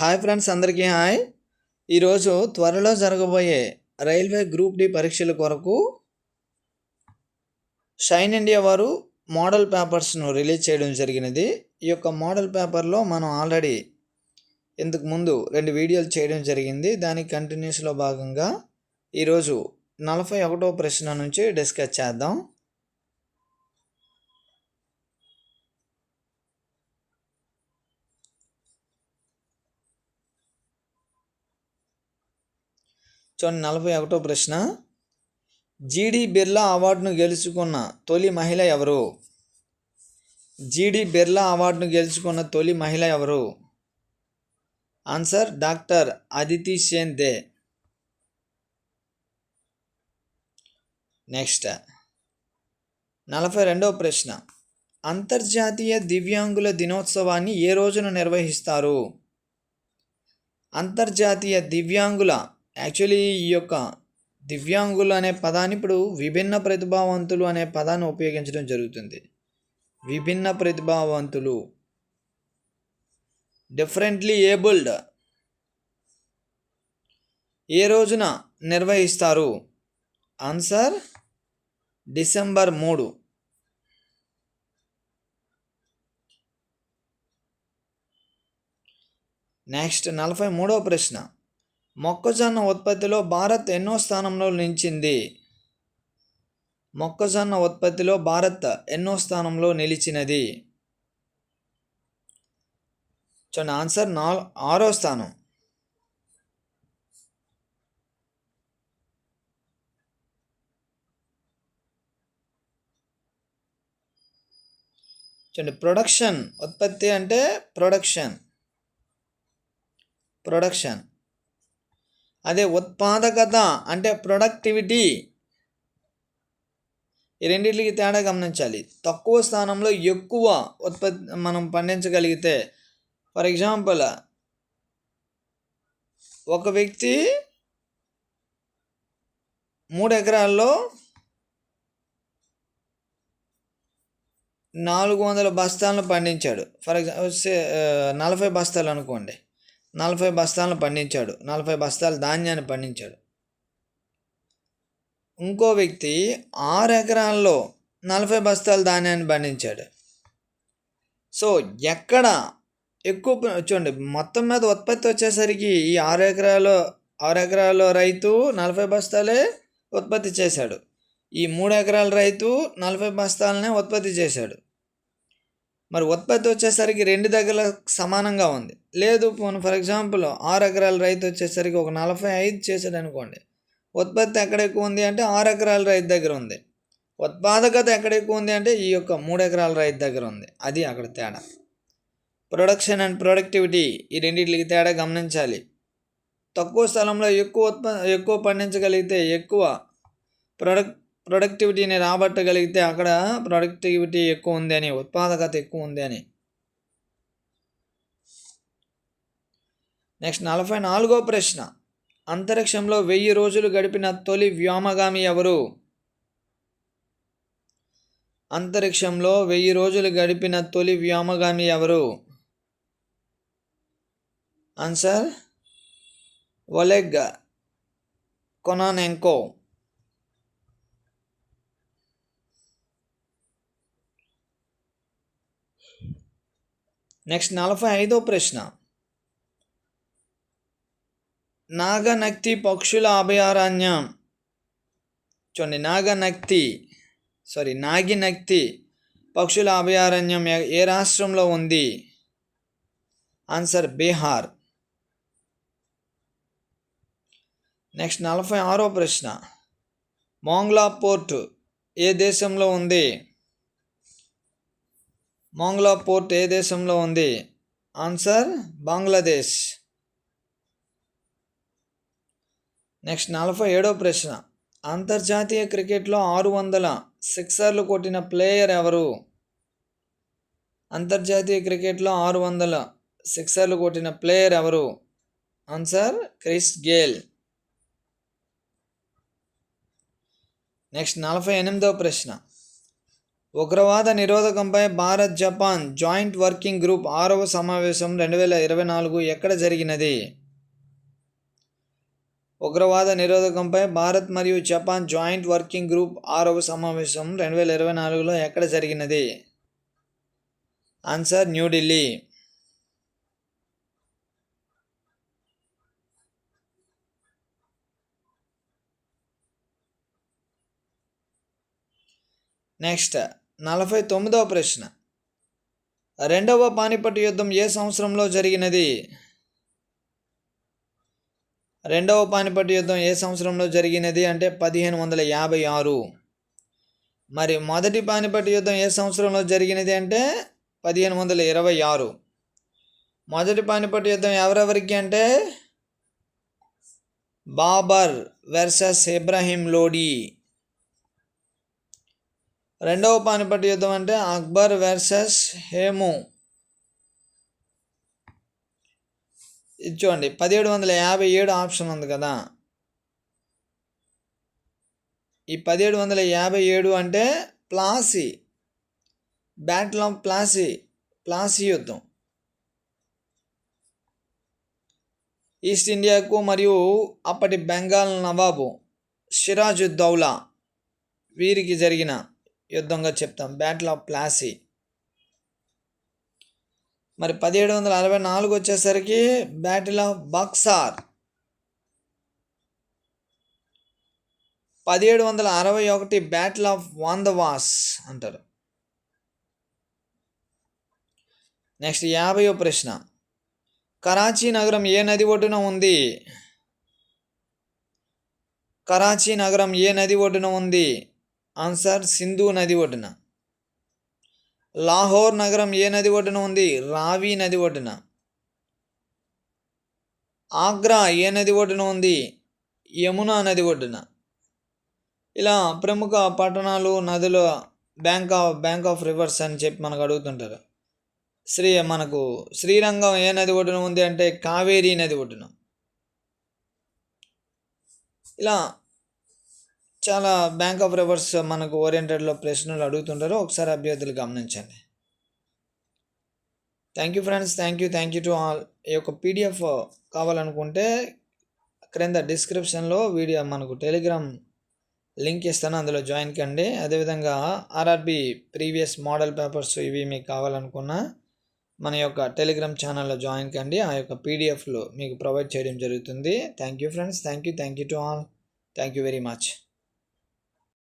Hi friends అందరికీ hi. ఈరోజు త్వరలో జరగబోయే రైల్వే గ్రూప్ డి పరీక్షల కొరకు షైన్ ఇండియా వారు మోడల్ పేపర్స్ను రిలీజ్ చేయడం జరిగినది. ఈ యొక్క మోడల్ పేపర్లో మనం ఆల్రెడీ ఇంతకు ముందు రెండు వీడియోలు చేయడం జరిగింది. దానికి కంటిన్యూస్లో భాగంగా ఈరోజు నలభై ఒకటో ప్రశ్న నుంచి డిస్కస్ చేద్దాం. చూడండి నలభై ఒకటో ప్రశ్న. జీడి బిర్లా అవార్డును గెలుచుకున్న తొలి మహిళ ఎవరు? జీడి బిర్లా అవార్డును గెలుచుకున్న తొలి మహిళ ఎవరు? Answer doctor Aditi Sen De. Next. నలభై రెండవ ప్రశ్న. అంతర్జాతీయ దివ్యాంగుల దినోత్సవాన్ని ఏ రోజున నిర్వహిస్తారు? అంతర్జాతీయ దివ్యాంగుల యాక్చువల్లీ ఈ యొక్క దివ్యాంగులు అనే పదాన్ని ఇప్పుడు విభిన్న ప్రతిభావంతులు అనే పదాన్ని ఉపయోగించడం జరుగుతుంది. విభిన్న ప్రతిభావంతులు. డిఫరెంట్లీ ఏబుల్డ్ ఏ రోజున నిర్వహిస్తారు? ఆన్సర్ డిసెంబర్ మూడు. నెక్స్ట్ నలభై మూడవ ప్రశ్న. మొక్కజొన్న ఉత్పత్తిలో భారత్ ఎన్నో స్థానంలో నిలిచింది. మొక్కజొన్న ఉత్పత్తిలో భారత్ ఎన్నో స్థానంలో నిలిచినది. చూడండి ఆన్సర్ నాలుగు ఆరో స్థానం. చూడండి ప్రొడక్షన్ ఉత్పత్తి అంటే ప్రొడక్షన్. ప్రొడక్షన్. అదే ఉత్పాదకత అంటే ప్రొడక్టివిటీ ఈ రెండింటికి తేడా గమనించాలి. తక్కువ స్థానంలో ఎక్కువ ఉత్పత్తి మనం పండించగలిగితే ఫర్ ఎగ్జాంపుల్ ఒక వ్యక్తి మూడు ఎకరాల్లో నాలుగు వందల బస్తాలను పండించాడు. ఫర్ ఎగ్జాంపుల్ నలభై బస్తాలు అనుకోండి. నలభై బస్తాలను పండించాడు. నలభై బస్తాల ధాన్యాన్ని పండించాడు. ఇంకో వ్యక్తి ఆరు ఎకరాల్లో నలభై బస్తాల ధాన్యాన్ని పండించాడు. సో ఎక్కడ ఎక్కువ చూడండి మొత్తం మీద ఉత్పత్తి వచ్చేసరికి ఈ ఆరు ఎకరాలు ఆరు ఎకరాల రైతు నలభై బస్తాలే ఉత్పత్తి చేశాడు. ఈ మూడు ఎకరాల రైతు నలభై బస్తాలనే ఉత్పత్తి చేశాడు. మరి ఉత్పత్తి వచ్చేసరికి రెండు దగ్గర సమానంగా ఉంది. లేదు ఫర్ ఎగ్జాంపుల్ ఆరు ఎకరాల రైతు వచ్చేసరికి ఒక నలభై ఐదు చేశాడు అనుకోండి. ఉత్పత్తి ఎక్కడ ఎక్కువ ఉంది అంటే ఆరు ఎకరాల రైతు దగ్గర ఉంది. ఉత్పాదకత ఎక్కడ ఎక్కువ ఉంది అంటే ఈ యొక్క మూడు ఎకరాల రైతు దగ్గర ఉంది. అది అక్కడ తేడా. ప్రొడక్షన్ అండ్ ప్రొడక్టివిటీ ఈ రెండింటికి తేడా గమనించాలి. తక్కువ స్థలంలో ఎక్కువ ఉత్ప ఎక్కువ పండించగలిగితే ఎక్కువ ప్రొడక్ట్ ప్రొడక్టివిటీని రాబట్టగలిగితే అక్కడ ప్రొడక్టివిటీ ఎక్కువ ఉంది అని ఉత్పాదకత ఎక్కువ ఉంది అని. నెక్స్ట్ నలభై నాలుగో ప్రశ్న. అంతరిక్షంలో వెయ్యి రోజులు గడిపిన తొలి వ్యోమగామి ఎవరు? అంతరిక్షంలో వెయ్యి రోజులు గడిపిన తొలి వ్యోమగామి ఎవరు? ఆన్సర్ ఒలెగ్ కొనానెంకో నెక్స్ట్ నలభై ఐదో ప్రశ్న. నాగనక్తి పక్షుల అభయారణ్యం. చూడండి నాగనక్తి సారీ నాగినక్తి పక్షుల అభయారణ్యం ఏ రాష్ట్రంలో ఉంది? ఆన్సర్ బీహార్. నెక్స్ట్ నలభై ఆరో ప్రశ్న. మోంగ్లా పోర్ట్ ఏ దేశంలో ఉంది? మోంగ్లా పోర్ట్ ఏ దేశంలో ఉంది? ఆన్సర్ బంగ్లాదేశ్. నెక్స్ట్ నలభై ఏడో ప్రశ్న. అంతర్జాతీయ క్రికెట్లో ఆరు వందల సిక్సర్లు కొట్టిన ప్లేయర్ ఎవరు? అంతర్జాతీయ క్రికెట్లో ఆరు వందల సిక్సర్లు కొట్టిన ప్లేయర్ ఎవరు? Answer Chris Gayle. నెక్స్ట్ నలభై ఎనిమిదో ప్రశ్న. ఉగ్రవాద నిరోధకంపై Bharat Japan joint working group ఆరవ సమావేశం రెండు వేల ఇరవై నాలుగు ఎక్కడ జరిగినది? ఉగ్రవాద నిరోధకంపై భారత్ మరియు జపాన్ జాయింట్ వర్కింగ్ గ్రూప్ ఆరవ సమావేశం రెండు వేల ఇరవై నాలుగులో ఎక్కడ జరిగినది? ఆన్సర్ న్యూఢిల్లీ నెక్స్ట్ నలభై తొమ్మిదవ ప్రశ్న. రెండవ పానిపట్టు యుద్ధం ఏ సంవత్సరంలో జరిగినది? రెండవ పానిపట్టు యుద్ధం ఏ సంవత్సరంలో జరిగినది అంటే పదిహేను వందల యాభై ఆరు. మరి మొదటి పానిపట్టు యుద్ధం ఏ సంవత్సరంలో జరిగినది అంటే పదిహేను వందల ఇరవై ఆరు. మొదటి పానిపట్టు యుద్ధం ఎవరెవరికి అంటే? బాబర్ వెర్సెస్ ఇబ్రాహీం లోడీ. రెండవ పానిపట్ యుద్ధం అంటే అక్బర్ వర్సెస్ హేము. ఇది చూడండి పదిహేడు వందల యాభై ఏడు ఆప్షన్ ఉంది కదా. ఈ పదిహేడు వందల యాభై ఏడు అంటే ప్లాసీ బ్యాటిల్ ఆఫ్ ప్లాసీ ప్లాసీ యుద్ధం. ఈస్ట్ ఇండియాకు మరియు అప్పటి బెంగాల్ నవాబు సిరాజుద్దౌలా వీరికి జరిగిన యుద్ధంగా చెప్తాం. బ్యాటిల్ ఆఫ్ ప్లాసీ మరి పదిహేడు వందల అరవై నాలుగు వచ్చేసరికి బ్యాటిల్ ఆఫ్ బక్సార్ పదిహేడు వందల అరవై ఒకటి బ్యాటిల్ ఆఫ్ వాందవాస్ అంటారు. నెక్స్ట్ యాభయో ప్రశ్న. కరాచీ నగరం ఏ నది ఒడ్డున ఉంది? కరాచీ నగరం ఏ నది ఒడ్డున ఉంది? ఆన్సర్ సింధు నది ఒడ్డున. లాహోర్ నగరం ఏ నది ఒడ్డున ఉంది? రావి నది ఒడ్డున. ఆగ్రా ఏ నది ఒడ్డున ఉంది? యమునా నది ఒడ్డున. ఇలా ప్రముఖ పట్టణాలు నదుల bank of bank of rivers అని చెప్పి మనకు అడుగుతుంటారు. శ్రీ మనకు శ్రీరంగం ఏ నది ఒడ్డున ఉంది అంటే కావేరీ నది ఒడ్డున. ఇలా చాలా బ్యాంక్ ఆఫ్ రివర్స్ మనకు ఓరియంటెడ్లో ప్రశ్నలు అడుగుతుంటారు. ఒకసారి అభ్యర్థులు గమనించండి. Thank you friends thank you thank you to all ఈ యొక్క పీడిఎఫ్ కావాలనుకుంటే క్రింద డిస్క్రిప్షన్లో వీడియో మనకు టెలిగ్రామ్ లింక్ ఇస్తాను. అందులో జాయిన్ కండి. అదేవిధంగా ఆర్ఆర్బి ప్రీవియస్ మోడల్ పేపర్స్ ఇవి మీకు కావాలనుకున్నా మన యొక్క టెలిగ్రామ్ ఛానల్లో జాయిన్ కండి. ఆ యొక్క పీడిఎఫ్లు మీకు ప్రొవైడ్ చేయడం జరుగుతుంది. Thank you friends thank you thank you to all thank you very much